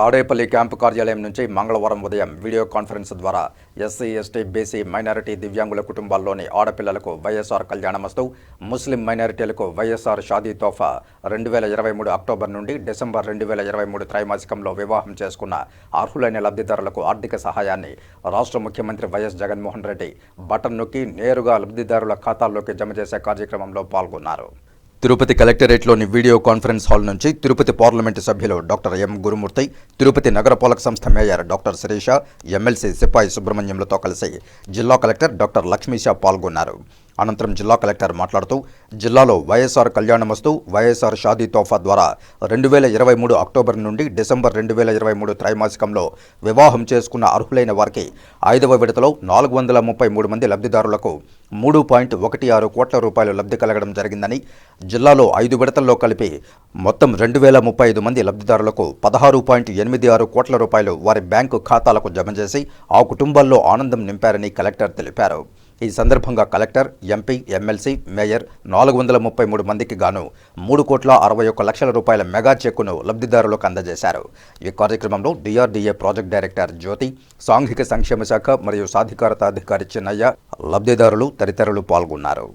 Tadepalli camp కార్యాలయం నుంచి మంగళవారం ఉదయం వీడియో కాన్ఫరెన్స్ ద్వారా ఎస్సీ ఎస్టీ బీసీ మైనారిటీ దివ్యాంగుల కుటుంబాల్లోని ఆడపిల్లలకు వైఎస్ఆర్ కళ్యాణమస్తు ముస్లిం మైనారిటీలకు వైఎస్ఆర్ షాదీ తోఫా రెండు వేల ఇరవై మూడు అక్టోబర్ నుండి డిసెంబర్ రెండు వేల ఇరవై మూడు త్రైమాసికంలో వివాహం చేసుకున్న అర్హులైన లబ్ధిదారులకు ఆర్థిక సహాయాన్ని రాష్ట్ర ముఖ్యమంత్రి వైఎస్ జగన్మోహన్ రెడ్డి బటన్ నొక్కి నేరుగా లబ్ధిదారుల ఖాతాల్లోకి జమ చేసే కార్యక్రమంలో పాల్గొన్నారు. తిరుపతి కలెక్టరేట్లోని వీడియో కాన్ఫరెన్స్ హాల్ నుంచి తిరుపతి పార్లమెంటు సభ్యులు డాక్టర్ ఎం గురుమూర్తి తిరుపతి నగరపాలక సంస్థ మేయర్ డాక్టర్ శిరీష ఎమ్మెల్సీ సిపాయి సుబ్రహ్మణ్యంలతో కలిసి జిల్లా కలెక్టర్ డాక్టర్ లక్ష్మీషా పాల్గొన్నారు. అనంతరం జిల్లా కలెక్టర్ మాట్లాడుతూ జిల్లాలో వైఎస్ఆర్ కళ్యాణమస్తు వైఎస్ఆర్ షాదీ తోఫా ద్వారా రెండు వేల ఇరవై మూడు అక్టోబర్ నుండి డిసెంబర్ రెండు వేల ఇరవై మూడు త్రైమాసికంలో వివాహం చేసుకున్న అర్హులైన వారికి ఐదవ విడతలో నాలుగు వందల ముప్పై మూడు మంది లబ్ధిదారులకు మూడు పాయింట్ ఒకటి ఆరు కోట్ల రూపాయలు లబ్ధి కలగడం జరిగిందని జిల్లాలో ఐదు విడతల్లో కలిపి మొత్తం రెండు వేల ముప్పై ఐదు మంది లబ్ధిదారులకు పదహారు పాయింట్ ఎనిమిది ఆరు కోట్ల రూపాయలు వారి బ్యాంకు ఖాతాలకు జమ చేసి ఆ కుటుంబాల్లో ఆనందం నింపారని కలెక్టర్ తెలిపారు. ఈ సందర్భంగా కలెక్టర్ ఎంపీ ఎమ్మెల్సీ మేయర్ నాలుగు వందల ముప్పై మూడు మందికి గాను మూడు కోట్ల అరవై ఒక్క లక్షల రూపాయల మెగా చెక్కును లబ్ధిదారులకు అందజేశారు. ఈ కార్యక్రమంలో డిఆర్డీఏ ప్రాజెక్ట్ డైరెక్టర్ జ్యోతి సాంఘిక సంక్షేమ శాఖ మరియు సాధికారత అధికారి చిన్నయ్య లబ్ధిదారులు తదితరులు పాల్గొన్నారు.